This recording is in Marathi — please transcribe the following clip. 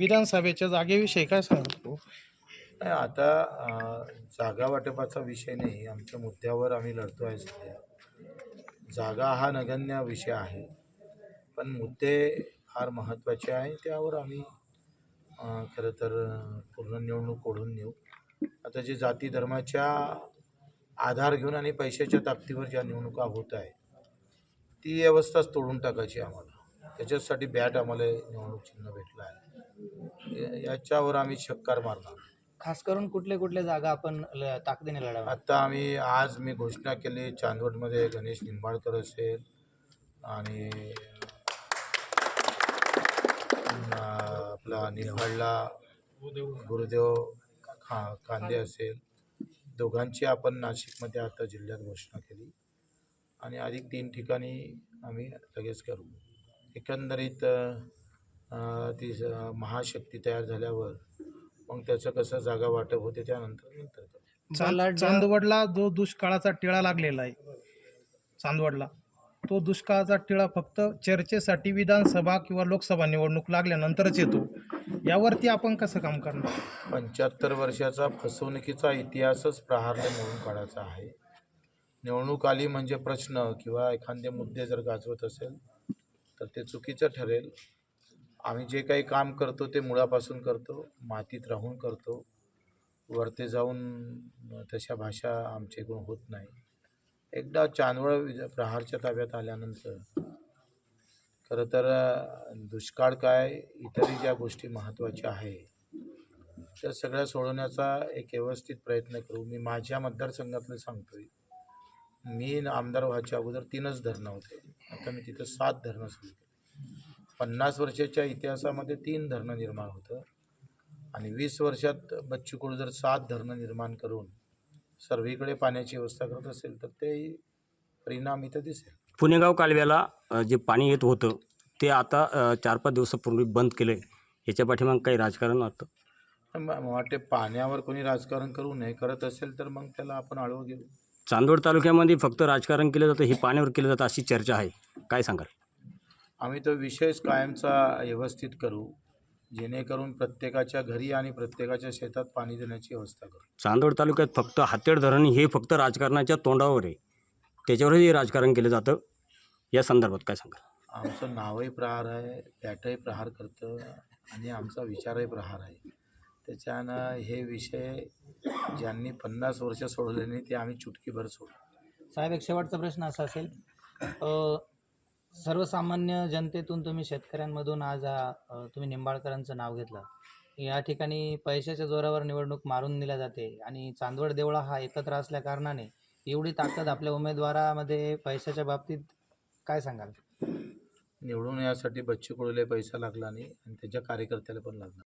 विधानसभेच्या जागेविषयी काय सांगतो? नाही आता जागा वाटपाचा विषय नाही आमच्या मुद्द्यावर आम्ही लढतो आहे सध्या. जागा हा नगण्य विषय आहे पण मुद्दे फार महत्त्वाचे आहे त्यावर आम्ही खरं तर पूर्ण निवडणूक ओढून नेऊ. आता जे जाती धर्माच्या आधार घेऊन आणि पैशाच्या ताकदीवर ज्या निवडणुका होत आहे ती व्यवस्थाच तोडून टाकायची आम्हाला. त्याच्यासाठी बॅट आम्हाला निवडणूक चिन्ह भेटलं आहे. याच्यावर आम्ही शक्कार मारणार. खास करून कुठले कुठले जागा आपण ल- ताकदीने लढावा आता आम्ही आज मी घोषणा केली चांदवडमध्ये गणेश निंबाळकर असेल आणि अं, आपला निफाडला गुरुदेव खा कांदे असेल. दोघांची आपण नाशिकमध्ये आता जिल्ह्यात घोषणा केली. आणि अधिक तीन ठिकाणी आम्ही लगेच करू. एकंदरीत अं, ती महाशक्ती तयार झाल्यावर मग त्याचं कसं जागा वाटप होते त्यानंतर नंतर चांदवडला जो दुष्काळाचा टिळा लागलेला आहे चांदवडला तो दुष्काळाचा टिळा फक्त चर्चेसाठी विधानसभा किंवा लोकसभा निवडणूक लागल्यानंतरच येतो. यावरती आपण कसं काम करणार? पंच्याहत्तर वर्षाचा फसवणुकीचा इतिहासच प्रहारने मोडून काढायचा आहे. निवडणूक आली म्हणजे प्रश्न किंवा एखादे मुद्दे जर गाजवत असेल तर ते चुकीचं ठरेल. आम्ही जे काही काम करतो ते मुळापासून करतो मातीत राहून करतो. वरती जाऊन तशा भाषा आमच्याकडून होत नाही. एकदा चांदवड प्रहारच्या ताब्यात आल्यानंतर खरं तर दुष्काळ काय इतरही ज्या गोष्टी महत्त्वाच्या आहे त्या सगळ्या सोडवण्याचा एक व्यवस्थित प्रयत्न करू. मी माझ्या मतदारसंघातलं सांगतोय. मी आमदार व्हायच्या अगोदर तीनच धरणं होते. आता मी तिथं सात धरणं सांगतो पन्नास वर्षाच्या इतिहासामध्ये तीन धरणं निर्माण होतं. आणि वीस वर्षात बच्चू कडू जर सात धरणं निर्माण करून सर्वीकडे पाण्याची व्यवस्था करत असेल तर ते परिणाम इथं दिसेल. पुणेगाव कालव्याला जे पाणी येत होतं ते आता चार पाच दिवसापूर्वी बंद केलं आहे याच्या पाठीमाग काही राजकारण वाटतं मला वाटते पाण्यावर कोणी राजकारण करू नये करत असेल तर मग त्याला आपण आळवं घेऊ. चांदवड तालुक्यामध्ये फक्त राजकारण केलं जातं हे पाण्यावर केलं जातं अशी चर्चा आहे. काय सांगाल? आम्ही तो विषयच कायमचा व्यवस्थित करू जेणेकरून प्रत्येकाच्या घरी आणि प्रत्येकाच्या शेतात पाणी देण्याची व्यवस्था करू. चांदवड तालुक्यात फक्त हातेड धरण हे फक्त राजकारणाच्या तोंडावर आहे. त्याच्यावरही राजकारण केलं जातं. या संदर्भात काय सांगाल? आमचं नावही प्रहार आहे पॅटही प्रहार करतं आणि आमचा विचारही प्रहार आहे. त्याच्यानं हे विषय ज्यांनी पन्नास वर्ष सोडले नाही ते आम्ही चुटकीभर सोडू. साहेब एक शेवटचा प्रश्न असा असेल. अ, सर्वसामान्य जनतेतून तुम्ही शेतकऱ्यांमधून आज तुम्ही निंबाळकरांचं नाव घेतलं. या ठिकाणी पैशाच्या जोरावर निवडणूक मारून दिल्या जाते आणि चांदवड देवळा हा एकत्र असल्या कारणाने एवढी ताकद आपल्या उमेदवारामध्ये पैशाच्या बाबतीत काय सांगाल? निवडून यासाठी बच्ची कडूला पैसा लागला नाही आणि त्याच्या कार्यकर्त्याला पण लागला.